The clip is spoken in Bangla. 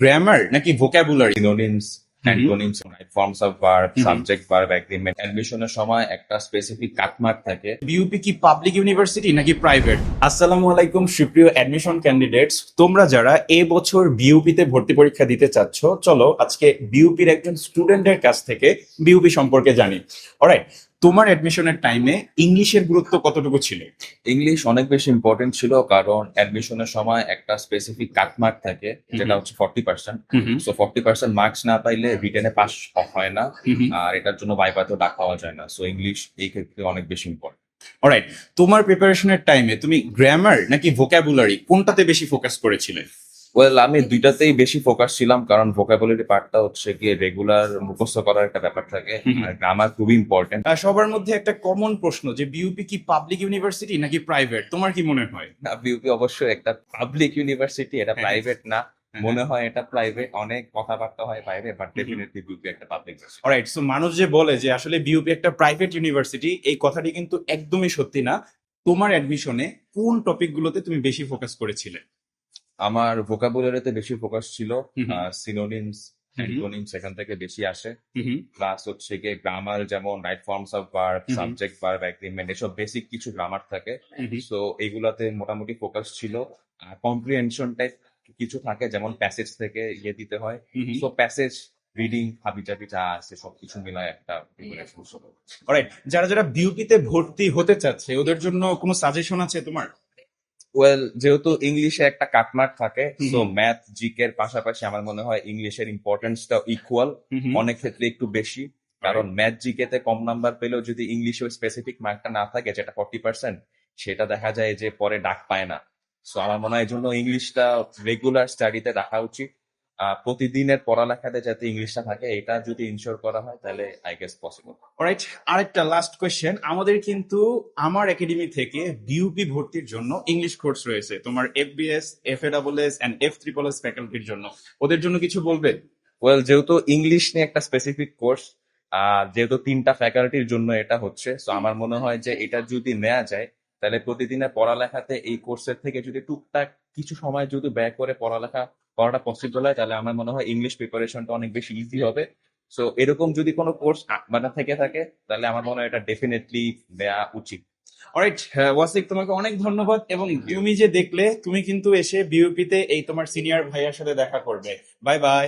গ্রামার নাকি vocabulary synonyms, forms of verb, Mhm. subject, verb, agreement. Admission-এর সময় একটা স্পেসিফিক কাটমার্ক থাকে। বিউপি কি পাবলিক ইউনিভার্সিটি নাকি প্রাইভেট আসসালামু আলাইকুম সুপ্রিয় অ্যাডমিশন ক্যান্ডিডেটস তোমরা যারা এ বছর বিউপিতে ভর্তি পরীক্ষা দিতে চাচ্ছ চলো আজকে বিউপির একজন স্টুডেন্টের কাছ থেকে বিউপি সম্পর্কে জানি। অলরাইট তোমার অ্যাডমিশনের টাইমে ইংলিশের গুরুত্ব কতটুকু ছিল? ইংলিশ অনেক বেশি ইম্পর্টেন্ট ছিল কারণ অ্যাডমিশনের সময় একটা স্পেসিফিক কাটমার্ক থাকে যেটা হচ্ছে forty percent so forty percent marks না পাইলে রিটেনে পাস হয় না। আর এটার জন্য বাইপাতেও ডাক পাওয়া যায় না। সো ইংলিশ এই ক্ষেত্রে অনেক বেশি ইম্পর্টেন্ট অলরাইট তোমার প্রিপারেশনের টাইমে তুমি গ্রামার নাকি ভোকাবুলারি কোনটাতে বেশি ফোকাস করেছিলে? ওয়েল আমি দুইটাতেই বেশি ফোকাস ছিলাম কারণ ভোকাবুলারি পার্টটা হচ্ছে গিয়ে রেগুলার মুখস্থ করার একটা ব্যাপার থাকে। আর গ্রামার খুবই ইম্পর্টেন্ট সবার মধ্যে একটা কমন প্রশ্ন যে বিউপি কি পাবলিক ইউনিভার্সিটি নাকি প্রাইভেট তোমার কি মনে হয়? না বিউপি অবশ্যই একটা পাবলিক ইউনিভার্সিটি এটা হ্যাঁ। প্রাইভেট না। হ্যাঁ। মনে হয়। এটা প্রাইভেট অনেক কথাবার্তা হয় বাইরে বাট ডেফিনেটলি বিউপি একটা পাবলিক অলরাইট সো মানুষ যে বলে যে আসলে বিউপি একটা প্রাইভেট ইউনিভার্সিটি এই কথাটি কিন্তু একদমই সত্যি না। তোমার অ্যাডমিশনে কোন টপিকগুলোতে তুমি বেশি ফোকাস করেছিলে? আমার ভোকাবুলারিতে বেশি ফোকাস ছিল। সিনোনিমস। অ্যান্টোনিমস এখান থেকে বেশি আসে। প্লাস হচ্ছে গিয়ে গ্রামার যেমন right forms of verb subject verb agreement এসব বেসিক কিছু গ্রামার থাকে। সো এইগুলাতে মোটামুটি ফোকাস ছিল। কম্প্রিহেনশন টাইপ কিছু থাকে যেমন প্যাসেজ থেকে ইয়ে দিতে হয়। সো প্যাসেজ রিডিং হাবিজাবি যা আছে সবকিছু মিলায় একটা অলরাইট যারা যারা বিউপিতে ভর্তি হতে চাচ্ছে ওদের জন্য কোনো সাজেশন আছে তোমার? ওয়েল যেহেতু ইংলিশে একটা কাটমার্ক থাকে তো ম্যাথ জিকে এর পাশাপাশি আমার মনে হয় ইংলিশের ইম্পর্টেন্সটা ইকুয়াল অনেক ক্ষেত্রে একটু বেশি। কারণ ম্যাথ জিকে তে কম নাম্বার পেলেও যদি ইংলিশে স্পেসিফিক মার্কটা না থাকে যেটা ফর্টি পার্সেন্ট সেটা দেখা যায় যে পরে ডাক পায় না। সো আমার মনে হয় এই জন্য ইংলিশটা রেগুলার স্টাডিতে রাখা উচিত। প্রতিদিনের পড়ালেখাতে যাতে ইংলিশটা থাকে এটা যদি ইনশোর করা হয় তাহলে আই গেস পসিবল অলরাইট আরেকটা লাস্ট কোয়েশ্চেন আমাদের কিন্তু আমার একাডেমি থেকে বিউপি ভর্তির জন্য ইংলিশ কোর্স রয়েছে। তোমার FBS F A double S and F triple S ফ্যাকাল্টির জন্য। ওদের জন্য কিছু বলবে? ওয়েল যেহেতু ইংলিশ নিয়ে একটা স্পেসিফিক কোর্স আর যেহেতু তিনটা ফ্যাকাল্টির জন্য এটা হচ্ছে তো আমার মনে হয় যে এটা যদি নেওয়া যায় তাহলে প্রতিদিনের পড়ালেখাতে এই কোর্সের থেকে যদি টুকটাক কিছু সময় যদি ব্যয় করে পড়ালেখা করাটা পসিবল হয়, তাহলে আমার মনে হয় ইংলিশ প্রিপারেশনটা অনেক বেশি ইজি হবে। সো এরকম যদি কোনো কোর্স মানে থেকে থাকে, তাহলে আমার মনে হয় এটা ডেফিনেটলি দেয়া উচিত। অলরাইট ওয়াসিক তোমাকে অনেক ধন্যবাদ এবং তুমি যে দেখলে, তুমি কিন্তু এসে বিউপিতে এই তোমার সিনিয়র ভাইয়ার সাথে দেখা করবে। Bye bye